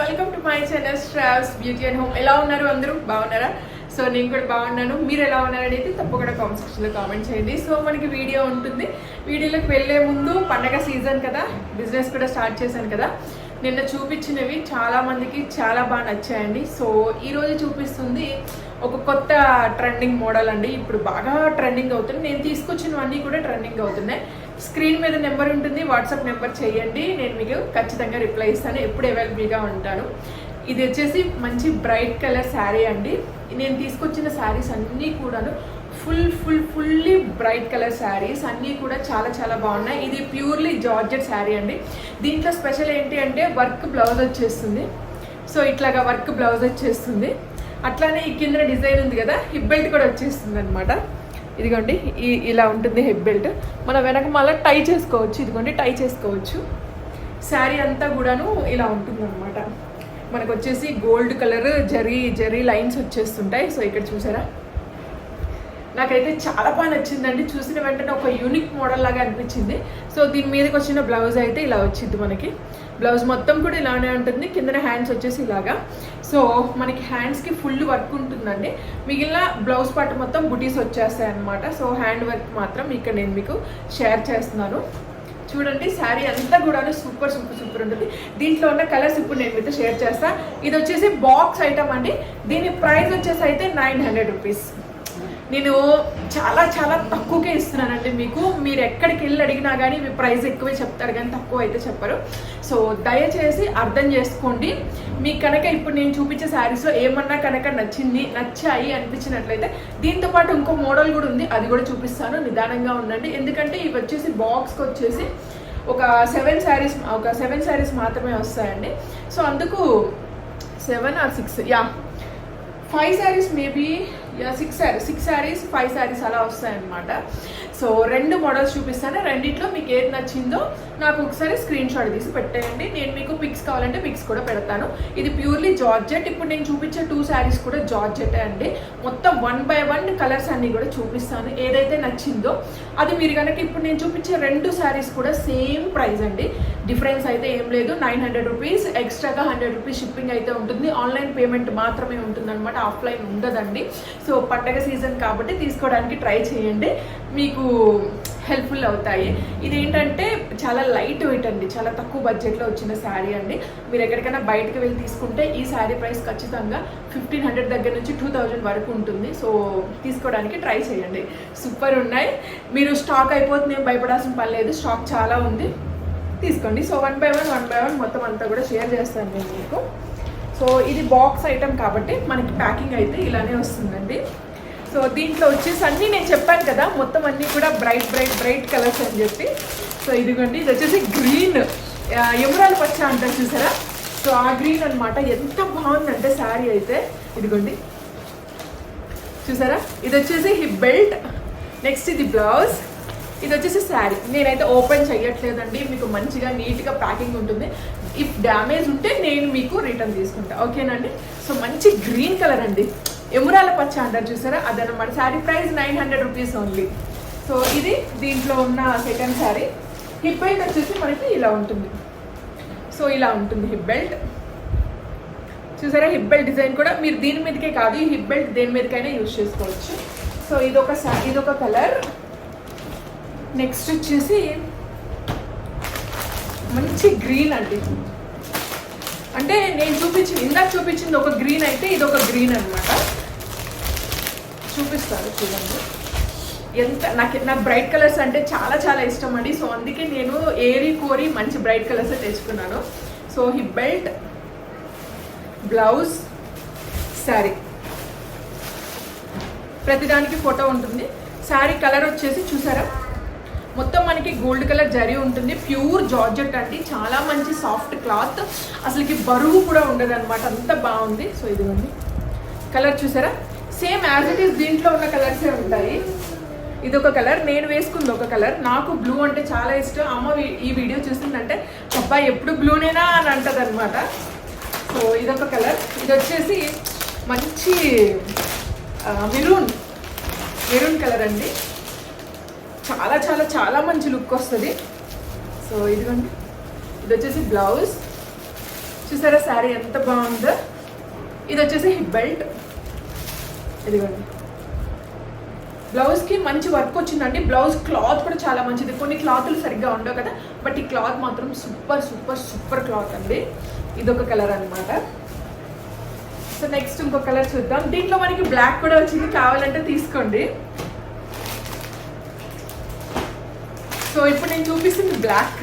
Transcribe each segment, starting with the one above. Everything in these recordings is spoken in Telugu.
Welcome to my channel Sravs beauty and home ఎలా ఉన్నారు అందరూ? బాగున్నారా? సో నేను కూడా బాగున్నాను. మీరు ఎలా ఉన్నారని అయితే తప్పకుండా కామెంట్ సెక్షన్లో కామెంట్ చేయండి. సో మనకి వీడియో ఉంటుంది. వీడియోలోకి వెళ్ళే ముందు పండగ సీజన్ కదా. బిజినెస్ కూడా స్టార్ట్ చేశాను కదా. నిన్న చూపించినవి చాలా మందికి చాలా బాగా నచ్చాయండి. సో ఈరోజు చూపిస్తుంది ఒక కొత్త ట్రెండింగ్ మోడల్ అండి. ఇప్పుడు బాగా ట్రెండింగ్ అవుతుంది నేను తీసుకొచ్చినవన్నీ కూడా ట్రెండింగ్ అవుతున్నాయి. స్క్రీన్ మీద నెంబర్ ఉంటుంది వాట్సాప్ నెంబర్ చేయండి. నేను మీకు ఖచ్చితంగా రిప్లై ఇస్తాను ఎప్పుడు అవైలబుల్గా ఉంటాను. ఇది వచ్చేసి మంచి బ్రైట్ కలర్ శారీ అండి. నేను తీసుకొచ్చిన శారీస్ అన్నీ కూడాను full full fully bright colour saris అన్నీ కూడా చాలా చాలా బాగున్నాయి. ఇది ప్యూర్లీ జార్జెట్ శారీ అండి. దీంట్లో స్పెషల్ ఏంటి అంటే వర్క్ బ్లౌజ్ వచ్చేస్తుంది. సో ఇట్లాగా వర్క్ బ్లౌజ్ వచ్చేస్తుంది. అట్లానే ఈ కింద డిజైన్ ఉంది కదా హిప్ బెల్ట్ కూడా వచ్చేస్తుంది అనమాట ఇదిగోండి ఈ ఇలా ఉంటుంది హెడ్ బెల్ట్. మనం వెనక మళ్ళీ టై చేసుకోవచ్చు ఇదిగోండి టై చేసుకోవచ్చు. శారీ అంతా కూడాను ఇలా ఉంటుంది అనమాట మనకు వచ్చేసి gold colour zari zari lines వచ్చేస్తుంటాయి. So ఇక్కడ చూసారా? నాకైతే చాలా బాగా నచ్చిందండి. చూసిన వెంటనే ఒక యూనిక్ మోడల్ లాగా అనిపించింది. సో దీని మీదకి వచ్చిన బ్లౌజ్ అయితే ఇలా వచ్చింది మనకి. బ్లౌజ్ మొత్తం కూడా ఇలానే ఉంటుంది. కిందన హ్యాండ్స్ వచ్చేసి ఇలాగా. సో మనకి హ్యాండ్స్కి ఫుల్ వర్క్ ఉంటుందండి. మిగిలిన బ్లౌజ్ పార్ట్ మొత్తం బుటీస్ వచ్చేస్తాయి అనమాట సో హ్యాండ్ వర్క్ మాత్రం ఇక్కడ నేను మీకు షేర్ చేస్తున్నాను. చూడండి శారీ అంతా కూడా సూపర్ సూపర్ సూపర్ ఉంటుంది. దీంట్లో ఉన్న కలర్స్ ఇప్పుడు నేను మీతో షేర్ చేస్తాను ఇది వచ్చేసి బాక్స్ ఐటమ్ అండి. దీని ప్రైస్ వచ్చేసి అయితే నైన్ హండ్రెడ్ రూపీస్ నేను చాలా చాలా తక్కువకే ఇస్తున్నానండి మీకు. మీరు ఎక్కడికి వెళ్ళి అడిగినా కానీ మీ ప్రైస్ ఎక్కువే చెప్తారు కానీ తక్కువ అయితే చెప్పరు. సో దయచేసి అర్థం చేసుకోండి. మీకు కనుక ఇప్పుడు నేను చూపించే శారీస్లో ఏమన్నా కనుక నచ్చింది నచ్చాయి అనిపించినట్లయితే దీంతో పాటు ఇంకో మోడల్ కూడా ఉంది. అది కూడా చూపిస్తాను. నిదానంగా ఉండండి. ఎందుకంటే ఇవి వచ్చేసి బాక్స్కి వచ్చేసి ఒక సెవెన్ శారీస్ ఒక సెవెన్ శారీస్ మాత్రమే వస్తాయండి. సో అందుకు seven or six ya five saris maybe six saris six saris five saris అలా వస్తాయన్నమాట. సో రెండు మోడల్స్ చూపిస్తాను. రెండిట్లో మీకు ఏది నచ్చిందో నాకు ఒకసారి స్క్రీన్ షాట్ తీసి పెట్టేయండి. నేను మీకు పిక్స్ కావాలంటే పిక్స్ కూడా పెడతాను. ఇది ప్యూర్లీ జార్జెట్ ఇప్పుడు నేను చూపించే టూ శారీస్ కూడా జార్జెట్ అండి. మొత్తం వన్ బై వన్ కలర్స్ అన్ని కూడా చూపిస్తాను. ఏదైతే నచ్చిందో అది మీరు కనుక ఇప్పుడు నేను చూపించే రెండు శారీస్ కూడా సేమ్ ప్రైస్ అండి. డిఫరెన్స్ అయితే ఏం లేదు. నైన్ హండ్రెడ్ రూపీస్ ఎక్స్ట్రాగా హండ్రెడ్ రూపీస్ షిప్పింగ్ అయితే ఉంటుంది. ఆన్లైన్ పేమెంట్ మాత్రమే ఉంటుందన్నమాట. ఆఫ్లైన్ ఉండదండి. సో పండగ సీజన్ కాబట్టి తీసుకోవడానికి ట్రై చేయండి. మీకు హెల్ప్ఫుల్ అవుతాయి. ఇది ఏంటంటే చాలా లైట్ వెయిట్ అండి. చాలా తక్కువ బడ్జెట్లో వచ్చిన శారీ అండి. మీరు ఎక్కడికైనా బయటకు వెళ్ళి తీసుకుంటే ఈ శారీ ప్రైస్ ఖచ్చితంగా ఫిఫ్టీన్ హండ్రెడ్ దగ్గర నుంచి టూ థౌజండ్ వరకు ఉంటుంది. సో తీసుకోవడానికి ట్రై చేయండి. సూపర్ ఉన్నాయి. మీరు స్టాక్ అయిపోతుంది భయపడాల్సిన పని లేదు. స్టాక్ చాలా ఉంది. తీసుకోండి. So one by one one by one మొత్తం అంతా కూడా షేర్ చేస్తాను నేను మీకు. సో ఇది బాక్స్ ఐటమ్ కాబట్టి మనకి ప్యాకింగ్ అయితే ఇలానే వస్తుందండి. సో దీంట్లో వచ్చేసి అన్నీ నేను చెప్పాను కదా మొత్తం అన్నీ కూడా బ్రైట్ బ్రైట్ బ్రైట్ కలర్స్ అని చెప్పి. సో ఇదిగోండి ఇది వచ్చేసి గ్రీన్ ఎమురాలు పచ్చ అంటారు చూసారా? సో ఆ గ్రీన్ అన్నమాట. ఎంత బాగుందంటే శారీ అయితే. ఇదిగోండి. చూసారా? ఇది వచ్చేసి హిప్ బెల్ట్ నెక్స్ట్ ఇది బ్లౌజ్ ఇది వచ్చేసి శారీ. నేనైతే ఓపెన్ చేయట్లేదండి మీకు మంచిగా నీట్గా ప్యాకింగ్ ఉంటుంది. ఇఫ్ డ్యామేజ్ ఉంటే నేను మీకు రిటర్న్ తీసుకుంటా. ఓకేనండి సో మంచి గ్రీన్ కలర్ అండి. ఎమురాల పచ్చ అంటారు చూసారా? అదనమాట sari price nine hundred rupees only so ఇది దీంట్లో ఉన్న సెకండ్ శారీ హిప్ బెల్ట్ వచ్చేసి మనకి ఇలా ఉంటుంది. సో ఇలా ఉంటుంది హిప్ బెల్ట్ చూసారా? హిప్ బెల్ట్ డిజైన్ కూడా మీరు దీని మీదకే కాదు ఈ హిప్ బెల్ట్ దేని మీదకైనా యూజ్ చేసుకోవచ్చు. సో ఇదొక ఇది ఇదొక కలర్ నెక్స్ట్ వచ్చేసి మంచి గ్రీన్ అండి. అంటే నేను చూపించింది ఇందాక చూపించింది ఒక గ్రీన్ అయితే ఇది ఒక గ్రీన్ అనమాట చూపిస్తాను చూడండి. ఎంత నాకు నాకు బ్రైట్ కలర్స్ అంటే చాలా చాలా ఇష్టం అండి. సో అందుకే నేను ఏరి కోరి మంచి బ్రైట్ కలర్స్ తెచ్చుకున్నాను. సో ఈ బెల్ట్ బ్లౌజ్ శారీ ప్రతిదానికి ఫోటో ఉంటుంది. శారీ కలర్ వచ్చేసి చూసారా? మొత్తం మనకి గోల్డ్ కలర్ జరీ ఉంటుంది. ప్యూర్ జార్జెట్ అండి. చాలా మంచి సాఫ్ట్ క్లాత్ అసలుకి బరువు కూడా ఉండదు అనమాట అంత బాగుంది. సో ఇదిగోండి. కలర్ చూసారా? సేమ్ యాజ్ ఇట్ ఈస్ దీంట్లో ఉన్న కలర్సే ఉంటాయి. ఇది ఒక కలర్ నేను వేసుకుంది ఒక కలర్. నాకు బ్లూ అంటే చాలా ఇష్టం. అమ్మ ఈ వీడియో చూసిందంటే అబ్బాయి ఎప్పుడు బ్లూనేనా? అని అంటది అనమాట సో ఇదొక కలర్. ఇది వచ్చేసి మంచి మెరూన్. మెరూన్ కలర్ అండి. చాలా చాలా చాలా మంచి లుక్ వస్తుంది. సో ఇదిగోండి. ఇది వచ్చేసి బ్లౌజ్. చూసారా శారీ ఎంత బాగుందో? ఇది వచ్చేసి హిప్ బెల్ట్. ఇదిగోండి. బ్లౌజ్కి మంచి వర్క్ వచ్చిందండి. బ్లౌజ్ క్లాత్ కూడా చాలా మంచిది. కొన్ని క్లాత్లు సరిగ్గా ఉండవు కదా. బట్ ఈ క్లాత్ మాత్రం సూపర్ సూపర్ సూపర్ క్లాత్ అండి. ఇదొక కలర్ అనమాట సో నెక్స్ట్ ఇంకో కలర్ చూద్దాం. దీంట్లో మనకి బ్లాక్ కూడా వచ్చింది. కావాలంటే తీసుకోండి. సో ఇప్పుడు నేను చూపిస్తుంది బ్లాక్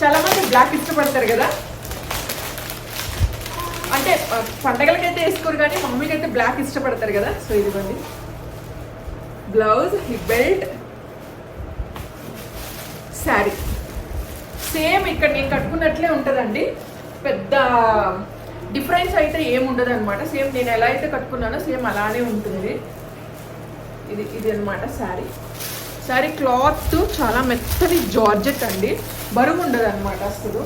చాలా మంది బ్లాక్ ఇష్టపడతారు కదా. అంటే పండగలకైతే వేసుకోరు కానీ మమ్మీకి అయితే బ్లాక్ ఇష్టపడతారు కదా. సో ఇదిగోండి. Blouse hip belt sari same ఇక్కడ నేను కట్టుకున్నట్లే ఉంటుందండి. పెద్ద డిఫరెన్స్ అయితే ఏం ఉండదు అనమాట సేమ్ నేను ఎలా అయితే కట్టుకున్నానో సేమ్ అలానే ఉంటుంది. ఇది ఇది అనమాట శారీ శారీ క్లాత్ చాలా మెత్తని జార్జెట్ అండి. బరువు ఉండదు అనమాట అసలు.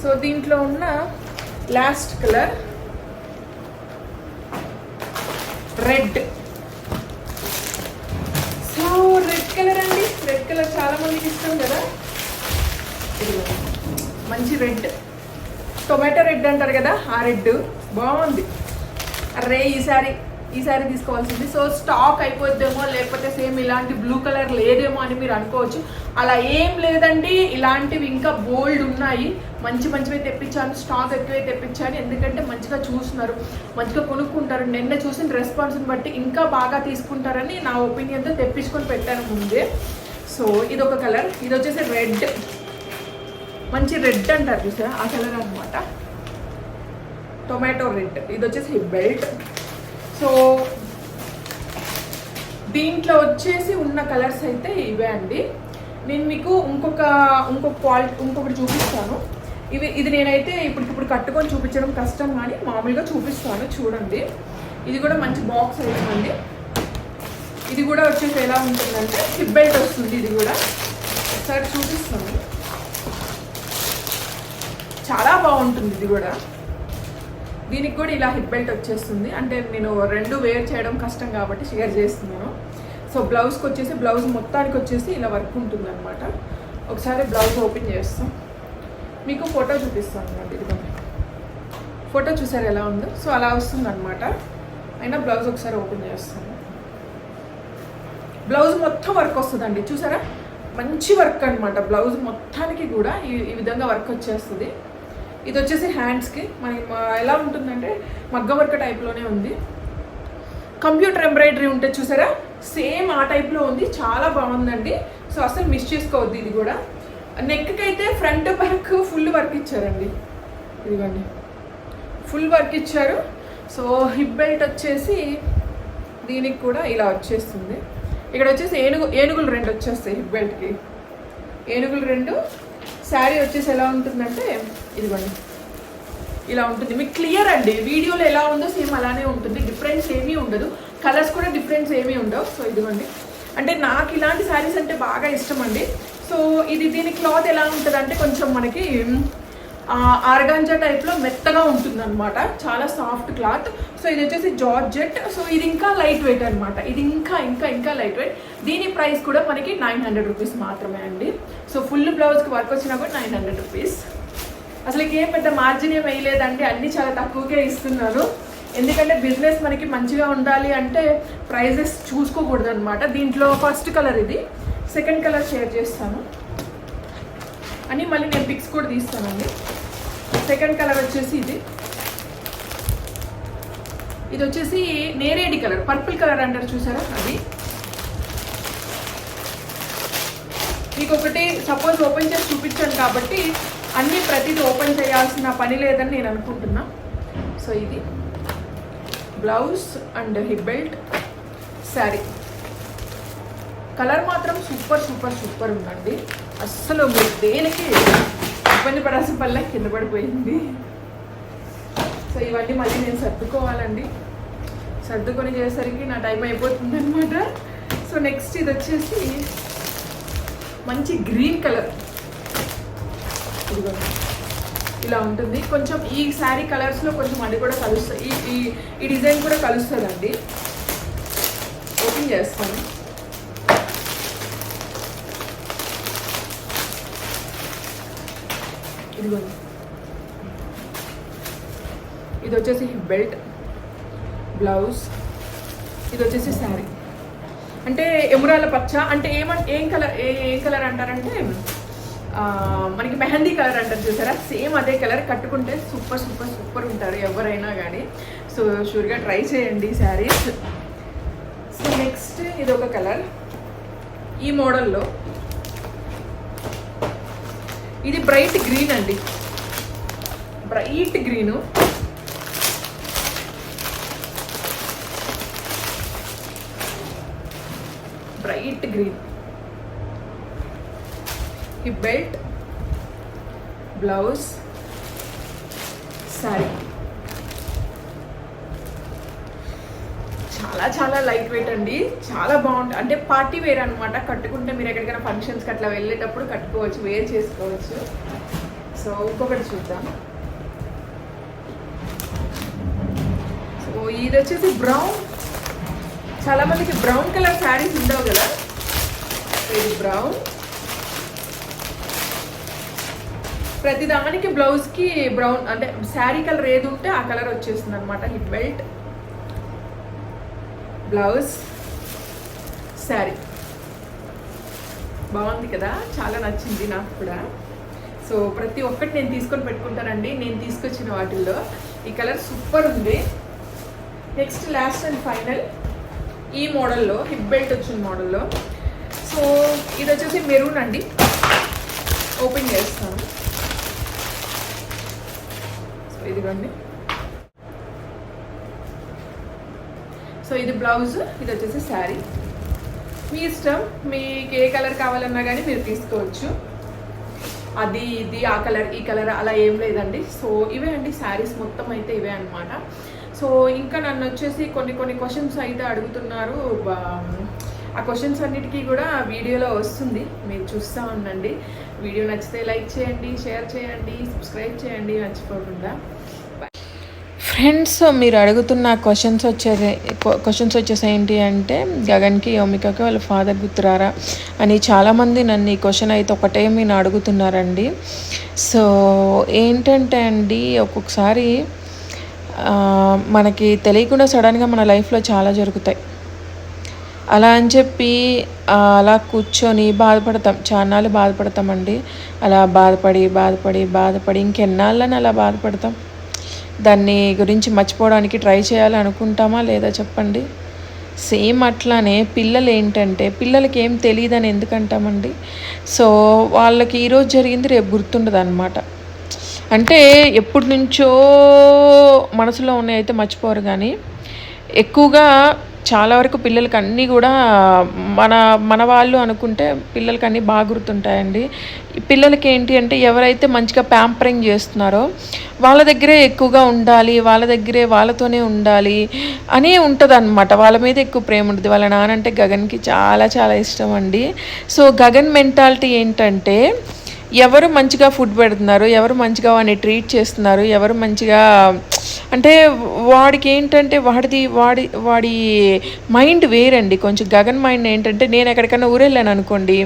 సో దీంట్లో ఉన్న last colour red so red colour అండి. రెడ్ కలర్ చాలా మందికి ఇష్టం కదా. మంచి రెడ్ టొమాటో రెడ్ అంటారు కదా ఆ రెడ్ బాగుంది. అరే ఈసారి ఈసారి తీసుకోవాల్సింది. సో స్టాక్ అయిపోద్దేమో లేకపోతే సేమ్ ఇలాంటి బ్లూ కలర్ లేదేమో అని మీరు అనుకోవచ్చు. అలా ఏం లేదండి. ఇలాంటివి ఇంకా బోల్డ్ ఉన్నాయి. మంచి మంచివి తెప్పించాను స్టాక్ ఎక్కువే తెప్పించాను. ఎందుకంటే మంచిగా చూస్తున్నారు. మంచిగా కొనుక్కుంటారు. నిన్న చూసిన రెస్పాన్స్ని బట్టి ఇంకా బాగా తీసుకుంటారని నా ఒపీనియన్తో తెప్పించుకొని పెట్టాను ముందే. సో ఇది ఒక కలర్ ఇది వచ్చేసి రెడ్ మంచి రెడ్ అంటారు చూసారా? ఆ కలర్ అనమాట టొమాటో రెడ్ ఇది వచ్చేసి బెల్ట్ సో దీంట్లో వచ్చేసి ఉన్న కలర్స్ అయితే ఇవే అండి. నేను మీకు ఇంకొక ఇంకొక క్వాలిటీ ఇంకొకటి చూపిస్తాను. ఇవి ఇది నేనైతే ఇప్పటికిప్పుడు కట్టుకొని చూపించడం కష్టం కానీ మామూలుగా చూపిస్తాను చూడండి. ఇది కూడా మంచి బాక్స్ అవుతుందండి ఇది కూడా వచ్చేసి ఎలా ఉంటుందంటే హిప్ బెల్ట్ వస్తుంది ఇది కూడా. ఒకసారి చూపిస్తాను. చాలా బాగుంటుంది ఇది కూడా. దీనికి కూడా ఇలా హిప్ బెల్ట్ వచ్చేస్తుంది. అంటే నేను రెండు వేర్ చేయడం కష్టం కాబట్టి షేర్ చేస్తున్నాను. సో బ్లౌజ్కి వచ్చేసి బ్లౌజ్ మొత్తానికి వచ్చేసి ఇలా వర్క్ ఉంటుంది అనమాట ఒకసారి బ్లౌజ్ ఓపెన్ చేస్తాం. మీకు ఫోటో చూపిస్తాను అండి ఇదిగోండి ఫోటో చూసారు ఎలా ఉందో? సో అలా వస్తుంది అనమాట అయినా బ్లౌజ్ ఒకసారి ఓపెన్ చేస్తాను. బ్లౌజ్ మొత్తం వర్క్ వస్తుందండి. చూసారా? మంచి వర్క్ అనమాట బ్లౌజ్ మొత్తానికి కూడా ఈ విధంగా వర్క్ వచ్చేస్తుంది. ఇది వచ్చేసి హ్యాండ్స్కి మనకి ఎలా ఉంటుందంటే మగ్గ వర్క్ టైప్లోనే ఉంది. కంప్యూటర్ ఎంబ్రాయిడరీ ఉంటే చూసారా? సేమ్ ఆ టైప్లో ఉంది. చాలా బాగుందండి. సో అసలు మిస్ చేసుకోవద్దు ఇది కూడా. నెక్కి అయితే ఫ్రంట్ బ్యాక్ ఫుల్ వర్క్ ఇచ్చారండి. ఇదిగోండి. ఫుల్ వర్క్ ఇచ్చారు. సో హిప్ బెల్ట్ వచ్చేసి దీనికి కూడా ఇలా వచ్చేస్తుంది. ఇక్కడ వచ్చేసి ఏనుగు ఏనుగులు రెండు వచ్చేస్తాయి హిప్ బెల్ట్కి ఏనుగులు రెండు. శారీ వచ్చేసి ఎలా ఉంటుందంటే ఇదిగోండి. ఇలా ఉంటుంది. మీకు క్లియర్ అండి. వీడియోలో ఎలా ఉందో సేమ్ అలానే ఉంటుంది. డిఫరెన్స్ ఏమీ ఉండదు. కలర్స్ కూడా డిఫరెన్స్ ఏమీ ఉండవు. సో ఇదిగోండి. అంటే నాకు ఇలాంటి శారీస్ అంటే బాగా ఇష్టం అండి. సో ఇది దీని క్లాత్ ఎలా ఉంటుంది అంటే కొంచెం మనకి ఆర్గాంజా టైప్లో మెత్తగా ఉంటుంది అనమాట చాలా సాఫ్ట్ క్లాత్ సో ఇది వచ్చేసి జార్జెట్. సో ఇది ఇంకా లైట్ వెయిట్ అనమాట ఇది ఇంకా ఇంకా ఇంకా లైట్ వెయిట్ దీని ప్రైస్ కూడా మనకి నైన్ హండ్రెడ్ రూపీస్ మాత్రమే అండి. సో ఫుల్ బ్లౌజ్కి వర్క్ వచ్చినా కూడా నైన్ హండ్రెడ్ రూపీస్ అసలు ఏం పెద్ద మార్జిన్ ఏం వేయలేదండి అన్నీ చాలా తక్కువకే ఇస్తున్నారు. ఎందుకంటే బిజినెస్ మనకి మంచిగా ఉండాలి అంటే ప్రైజెస్ చూసుకోకూడదు అనమాట దీంట్లో ఫస్ట్ కలర్ ఇది సెకండ్ కలర్ షేర్ చేస్తాను. అని మళ్ళీ నేను పిక్స్ కూడా తీస్తానండి. సెకండ్ కలర్ వచ్చేసి ఇది. ఇది వచ్చేసి నేరేడి కలర్ పర్పుల్ కలర్ అంటారు చూసారా? అది. మీకు ఒకటి సపోజ్ ఓపెన్ చేసి చూపించాను కాబట్టి అన్నీ ప్రతిదీ ఓపెన్ చేయాల్సిన పని లేదని నేను అనుకుంటున్నా. సో ఇది. Blouse and hip belt sari. Colour మాత్రం సూపర్ సూపర్ సూపర్ ఉందండి. అస్సలు మీరు దేనికి ఇబ్బంది పడాల్సిన పల్లె కింద పడిపోయింది. సో ఇవన్నీ మళ్ళీ నేను సర్దుకోవాలండి. సర్దుకొని చేసేసరికి నా టైం అయిపోతుంది అనమాట సో నెక్స్ట్ ఇది వచ్చేసి మంచి గ్రీన్ కలర్. ఇదిగోండి ఇలా ఉంటుంది. కొంచెం ఈ శారీ కలర్స్లో కొంచెం అది కూడా కలుస్తుంది ఈ ఈ డిజైన్ కూడా కలుస్తుందండి. ఓపెన్ చేస్తాను. ఇదిగోండి. ఇది వచ్చేసి బెల్ట్ బ్లౌజ్ ఇది వచ్చేసి శారీ. అంటే ఎమురాల పచ్చ అంటే ఏమన్ ఏం కలర్ ఏ ఏం కలర్ అంటారంటే మనకి మెహందీ కలర్ అంటారు చూసారా? సేమ్ అదే కలర్ కట్టుకుంటే సూపర్ సూపర్ సూపర్ ఉంటారు ఎవరైనా కానీ సో షూర్గా ట్రై చేయండి శారీస్ సో నెక్స్ట్ ఇది ఒక కలర్. ఈ మోడల్లో ఇది బ్రైట్ గ్రీన్ అండి. Bright green. Bright green. ఈ బెల్ట్ బ్లౌజ్ శారీ చాలా చాలా లైట్ వెయిట్ అండి. చాలా బాగుంటుంది అంటే పార్టీ వేర్ అనమాట కట్టుకుంటే మీరు ఎక్కడికైనా ఫంక్షన్స్కి అట్లా వెళ్ళేటప్పుడు కట్టుకోవచ్చు వేర్ చేసుకోవచ్చు. సో ఇంకొకటి చూద్దాం. సో ఇది వచ్చేసి బ్రౌన్. చాలా మందికి బ్రౌన్ కలర్ శారీస్ ఉండవు కదా? ఇది బ్రౌన్. ప్రతి దానికి బ్లౌజ్కి బ్రౌన్ అంటే శారీ కలర్ ఏది ఉంటే ఆ కలర్ వచ్చేస్తుంది అనమాట హిప్ బెల్ట్ బ్లౌజ్ శారీ. బాగుంది కదా? చాలా నచ్చింది నాకు కూడా. సో ప్రతి ఒక్కటి నేను తీసుకొని పెట్టుకుంటానండి. నేను తీసుకొచ్చిన వాటిల్లో. ఈ కలర్ సూపర్ ఉంది. నెక్స్ట్ లాస్ట్ అండ్ ఫైనల్ ఈ మోడల్లో హిప్ బెల్ట్ వచ్చిన మోడల్లో. సో ఇది వచ్చేసి మెరూన్ అండి. ఓపెన్ చేస్తాను సో ఇదిగోండి. సో ఇది బ్లౌజ్ ఇది వచ్చేసి శారీ మీ ఇష్టం మీకు ఏ కలర్ కావాలన్నా కానీ మీరు తీసుకోవచ్చు. అది ఇది ఆ కలర్ ఈ కలర్ అలా ఏం లేదండి. సో ఇవే అండి శారీస్ మొత్తం అయితే ఇవే అన్నమాట. సో ఇంకా నన్ను వచ్చేసి కొన్ని కొన్ని క్వశ్చన్స్ అయితే అడుగుతున్నారు. ఆ క్వశ్చన్స్ అన్నిటికీ కూడా వీడియోలో వస్తుంది. మీరు చూస్తూ ఉండండి. వీడియో నచ్చితే లైక్ చేయండి షేర్ చేయండి సబ్స్క్రైబ్ చేయండి మర్చిపోకుండా. ఫ్రెండ్స్ మీరు అడుగుతున్న క్వశ్చన్స్ వచ్చేది క్వశ్చన్స్ వచ్చేసి ఏంటి అంటే గగన్కి యోమికకి వాళ్ళ ఫాదర్ గుర్తురారా అని చాలామంది నన్ను ఈ క్వశ్చన్ అయితే ఒకటే మీరు అడుగుతున్నారండి. సో ఏంటంటే అండి ఒక్కొక్కసారి మనకి తెలియకుండా సడన్గా మన లైఫ్లో చాలా జరుగుతాయి. అలా అని చెప్పి అలా కూర్చొని బాధపడతాం. చాన్నాళ్ళు బాధపడతామండి. అలా బాధపడి బాధపడి బాధపడి ఇంకెన్నాళ్ళని అలా బాధపడతాం. దాన్ని గురించి మర్చిపోవడానికి ట్రై చేయాలి అనుకుంటామా లేదా చెప్పండి? సేమ్ అట్లానే పిల్లలు ఏంటంటే పిల్లలకి ఏం తెలియదని ఎందుకంటామండి? సో వాళ్ళకి ఈరోజు జరిగింది రేపు గుర్తుండదు అనమాట అంటే ఎప్పటి నుంచో మనసులో ఉన్నాయి అయితే మర్చిపోరు కానీ ఎక్కువగా చాలా వరకు పిల్లలకి అన్నీ కూడా మన మన వాళ్ళు అనుకుంటే పిల్లలకి అన్నీ బాగా గుర్తుంటాయండి. పిల్లలకి ఏంటి అంటే ఎవరైతే మంచిగా ప్యాంపరింగ్ చేస్తున్నారో వాళ్ళ దగ్గరే ఎక్కువగా ఉండాలి వాళ్ళ దగ్గరే వాళ్ళతోనే ఉండాలి అని ఉంటుంది అనమాట వాళ్ళ మీద ఎక్కువ ప్రేమ ఉంటుంది. వాళ్ళ నానంటే గగన్కి చాలా చాలా ఇష్టం అండి. సో గగన్ మెంటాలిటీ ఏంటంటే ఎవరు మంచిగా ఫుడ్ పెడుతున్నారు ఎవరు మంచిగా వాడిని ట్రీట్ చేస్తున్నారు ఎవరు మంచిగా అంటే వాడికి ఏంటంటే వాడిది వాడి వాడి మైండ్ వేరండి. కొంచెం గగన్ మైండ్ ఏంటంటే నేను ఎక్కడికైనా ఊరెళ్ళాను అనుకోండి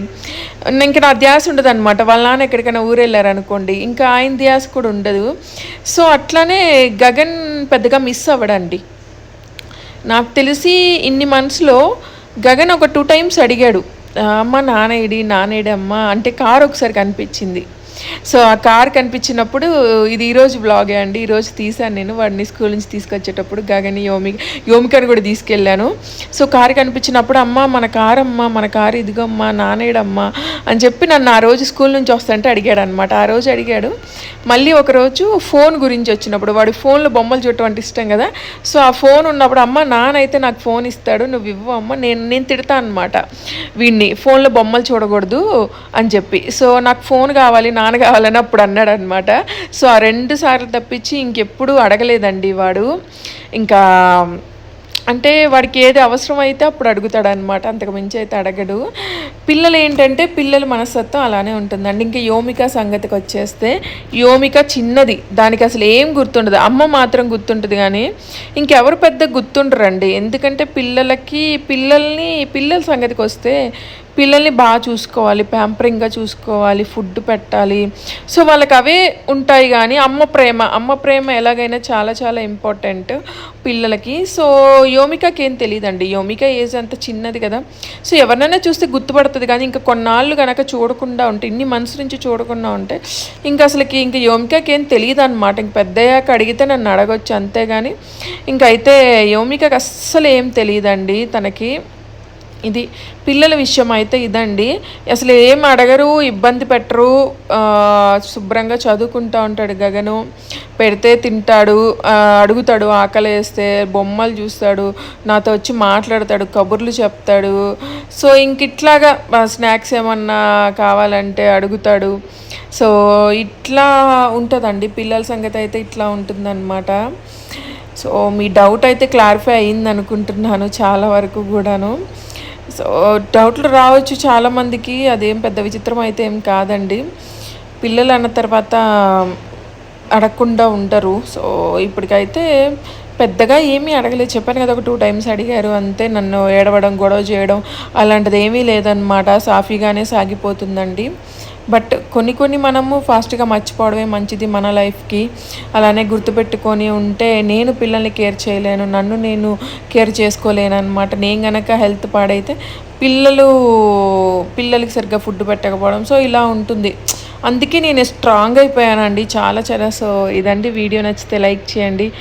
ఇంకా నా ధ్యాస ఉండదు అనమాట వాళ్ళ నాన్న ఎక్కడికైనా ఊరెళ్ళారు అనుకోండి ఇంకా ఆయన ధ్యాస కూడా ఉండదు. సో అట్లానే గగన్ పెద్దగా మిస్ అవ్వడండి. నాకు తెలిసి ఇన్ని మంత్స్లో గగన్ ఒక టూ టైమ్స్ అడిగాడు అమ్మ నానేడి నానేడి అమ్మ అంటే కారు ఒకసారి కనిపించింది. సో ఆ కార్ కనిపించినప్పుడు ఇది ఈరోజు బ్లాగే అండి. ఈరోజు తీశాను నేను. వాడిని స్కూల్ నుంచి తీసుకొచ్చేటప్పుడు గగని యోమి యోమికని కూడా తీసుకెళ్ళాను. సో కారు కనిపించినప్పుడు అమ్మ మన కార్ అమ్మ మన కారు ఇదిగమ్మా నానేడమ్మా అని చెప్పి నన్ను ఆ రోజు స్కూల్ నుంచి వస్తుంటే అడిగాడు అనమాట ఆ రోజు అడిగాడు మళ్ళీ ఒకరోజు ఫోన్ గురించి వచ్చినప్పుడు వాడి ఫోన్లో బొమ్మలు చూడటం అంటే ఇష్టం కదా సో ఆ ఫోన్ ఉన్నప్పుడు అమ్మ నానైతే నాకు ఫోన్ ఇస్తాడు నువ్వు ఇవ్వు అమ్మ నేను నేను తిడతా అనమాట వీడిని ఫోన్లో బొమ్మలు చూడకూడదు అని చెప్పి. సో నాకు ఫోన్ కావాలి నాన్న కావాలని అప్పుడు అన్నాడు అనమాట సో ఆ రెండు సార్లు తప్పించి ఇంకెప్పుడు అడగలేదండి వాడు. ఇంకా అంటే వాడికి ఏది అవసరం అయితే అప్పుడు అడుగుతాడు అనమాట అంతకు మించి అయితే అడగడు. పిల్లలు ఏంటంటే పిల్లల మనస్తత్వం అలానే ఉంటుందండి. ఇంకా యోమిక సంగతికి వచ్చేస్తే యోమిక చిన్నది. దానికి అసలు ఏం గుర్తుండదు. అమ్మ మాత్రం గుర్తుంటుంది కానీ ఇంకెవరు పెద్ద గుర్తుండరండి. ఎందుకంటే పిల్లలకి పిల్లల్ని పిల్లల సంగతికి వస్తే పిల్లల్ని బాగా చూసుకోవాలి ప్యాంపరింగ్గా చూసుకోవాలి ఫుడ్ పెట్టాలి. సో వాళ్ళకి అవే ఉంటాయి కానీ అమ్మ ప్రేమ అమ్మ ప్రేమ ఎలాగైనా చాలా చాలా ఇంపార్టెంట్ పిల్లలకి. సో యోమికకి ఏం తెలియదండి యోమిక ఏజ్ అంత చిన్నది కదా. సో ఎవరినైనా చూస్తే గుర్తుపడుతుంది కానీ ఇంకా కొన్నాళ్ళు కనుక చూడకుండా ఉంటే ఇన్ని మనసు నుంచి చూడకుండా ఉంటే ఇంకా అసలుకి ఇంకా యోమికకి ఏం తెలియదు అనమాట ఇంక పెద్దయ్యాక అడిగితే నన్ను అడగొచ్చు అంతేగాని ఇంకైతే యోమికకి అస్సలు ఏం తెలియదండి తనకి. ఇది పిల్లల విషయం అయితే ఇదండి. అసలు ఏం అడగరు ఇబ్బంది పెట్టరు. శుభ్రంగా చదువుకుంటూ ఉంటాడు గగను. పెడితే తింటాడు అడుగుతాడు ఆకలి వేస్తే బొమ్మలు చూస్తాడు నాతో వచ్చి మాట్లాడతాడు కబుర్లు చెప్తాడు. సో ఇంక ఇట్లాగా స్నాక్స్ ఏమన్నా కావాలంటే అడుగుతాడు. సో ఇట్లా ఉంటుందండి. పిల్లల సంగతి అయితే ఇట్లా ఉంటుందన్నమాట. సో మీ డౌట్ అయితే క్లారిఫై అయింది అనుకుంటున్నాను చాలా వరకు కూడాను. సో డౌట్లు రావచ్చు చాలామందికి. అదేం పెద్ద విచిత్రం అయితే ఏం కాదండి. పిల్లలు అన్న తర్వాత అడగకుండా ఉంటారు సో ఇప్పటికైతే పెద్దగా ఏమీ అడగలేదు. చెప్పాను కదా ఒక టూ టైమ్స్ అడిగారు. అంతే నన్ను ఏడవడం గొడవ చేయడం అలాంటిది ఏమీ లేదనమాట సాఫీగానే సాగిపోతుందండి. బట్ కొన్ని కొన్ని మనము ఫాస్ట్గా మర్చిపోవడమే మంచిది మన లైఫ్కి. అలానే గుర్తుపెట్టుకొని ఉంటే నేను పిల్లల్ని కేర్ చేయలేను నన్ను నేను కేర్ చేసుకోలేను అనమాట నేను గనక హెల్త్ పాడైతే పిల్లలు పిల్లలకి సరిగ్గా ఫుడ్ పెట్టకపోవడం. సో ఇలా ఉంటుంది. అందుకే నేను స్ట్రాంగ్ అయిపోయానండి. చాలా చాలా సో ఇదండి. వీడియో నచ్చితే లైక్ చేయండి.